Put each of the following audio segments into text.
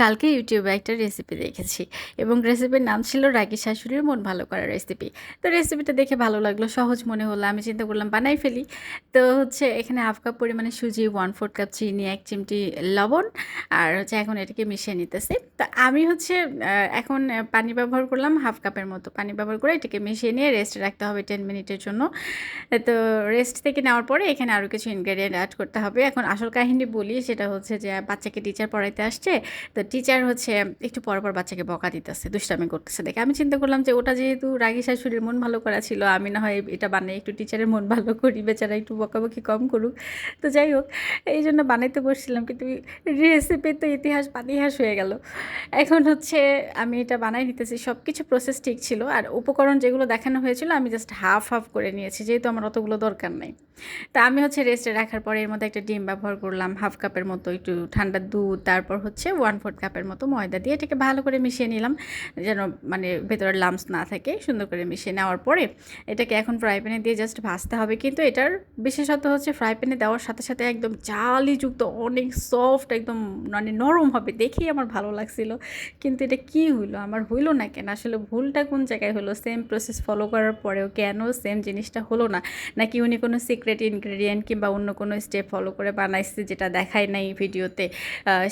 কালকে ইউটিউবে একটা রেসিপি দেখেছি এবং রেসিপির নাম ছিল রাগী শাশুড়ির মন ভালো করার রেসিপি তো রেসিপিটা দেখে ভালো লাগল, সহজ মনে হলো, আমি চিন্তা করলাম বানাই ফেলি। তো হচ্ছে এখানে হাফ কাপ পরিমাণে সুজি ওয়ান ফোর্থ কাপ চিনি, এক চিমটি লবণ আর হচ্ছে এখন এটাকে মিশিয়ে নিতেছি। তো আমি হচ্ছে এখন পানি ব্যবহার করলাম হাফ কাপের মতো। পানি ব্যবহার করে এটাকে মিশিয়ে নিয়ে রেস্ট রাখতে হবে টেন মিনিটের জন্য। তো রেস্ট থেকে নেওয়ার পরে এখানে আরও কিছু ইনগ্রেডিয়েন্ট অ্যাড করতে হবে। এখন আসল কাহিনী বলি, সেটা হচ্ছে যে বাচ্চাকে টিচার পড়াইতে আসছে, তো টিচার হচ্ছে একটু পর পর বাচ্চাকে বকা দিতেছে, দুষ্টামি করতেছে। দেখে আমি চিন্তা করলাম যে ওটা যেহেতু রাগী শাশুড়ির মন ভালো করা ছিল, আমি না হয় এটা বানিয়ে একটু টিচারের মন ভালো করি, বেচারা একটু বকাবকি কম করুক। তো যাই হোক, এই জন্য বানাইতে বসছিলাম, কিন্তু রেসিপি তো ইতিহাস পাতিহাস হয়ে গেল। এখন হচ্ছে আমি এটা বানাই নিতেছি সব কিছু প্রসেস ঠিক ছিল। আর উপকরণ যেগুলো দেখানো হয়েছিল, আমি জাস্ট হাফ হাফ করে নিয়েছি, যেহেতু আমার অতগুলো দরকার নেই। তা আমি হচ্ছে রেস্টে রাখার পরে এর মধ্যে একটা ডিম ব্যবহার করলাম হাফ কাপের মতো একটু ঠান্ডা দুধ, তারপর হচ্ছে ওয়ান ফোর্থ কাপের মতো ময়দা দিয়ে এটাকে ভালো করে মিশিয়ে নিলাম। যেন মানে ভেতরে লামস না থাকে, সুন্দর করে মিশিয়ে নেওয়ার পরে এটাকে এখন ফ্রাই প্যানে দিয়ে জাস্ট ভাজতে হবে। কিন্তু এটার বিশেষত হচ্ছে ফ্রাই প্যানে দেওয়ার সাথে সাথে একদম জালিযুক্ত, অনেক সফট একদম মানে নরম হবে। দেখেই আমার ভালো লাগছিল। কিন্তু এটা কি হইল? আমার হইল না কেন? আসলে ভুলটা কোন জায়গায় হলো সেম প্রসেস ফলো করার পরেও কেন সেম জিনিসটা হলো না? নাকি উনি কোনো সিক্রেট ইনগ্রেডিয়েন্ট কিংবা অন্য কোনো স্টেপ ফলো করে বানাইছে যেটা দেখায় নাই ভিডিওতে?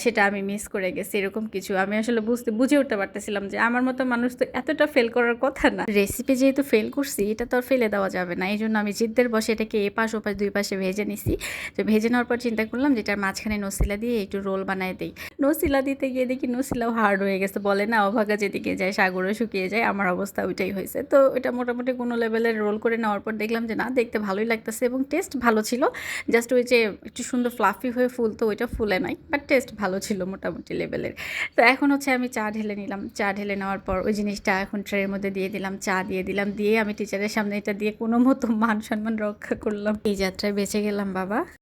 সেটা আমি মিস করে গেছি। এরকম কিছু। আমি আসলে বুঝতে, বুঝে উঠতে পারতেছিলাম যে আমার মতো মানুষ তো এতটা ফেল করার কথা না। রেসিপি যেহেতু ফেল করছি, এটা তো আর ফেলে দেওয়া যাবে না। এই জন্য আমি জিদ্দের বসে এটাকে এ পাশ ওপাশ, দুই পাশে ভেজে নিছি। তো ভেজে নেওয়ার পর চিন্তা করলাম যেটার মাঝখানে নসিলা দিয়ে একটু রোল বানায় দিই। নসিলা দিতে গিয়ে দেখি নসিলাও হার্ড হয়ে গেছে। বলে, না, অভাগা যেদিকে যায়, সাগরও শুকিয়ে যায়। আমার অবস্থা ওইটাই হয়েছে। তো এটা মোটামুটি কোনো লেভেলের রোল করে নেওয়ার পর দেখলাম যে, না, দেখতে ভালোই লাগতেছে এবং টেস্ট ভালো ছিল। জাস্ট ওই যে একটু সুন্দর ফ্লাফি হয়ে ফুল তো ওইটা ফুলে নাই বাট টেস্ট ভালো ছিল মোটামুটি লেভেলের তো এখন হচ্ছে আমি চা ঢেলে নিলাম। চা ঢেলে নেওয়ার পর ওই জিনিসটা এখন ট্রের মধ্যে দিয়ে দিলাম, চা দিয়ে দিলাম, দিয়ে আমি টিচারের সামনে এটা দিয়ে কোনো মতো মান সম্মান রক্ষা করলাম। এই যাত্রায় বেঁচে গেলাম বাবা।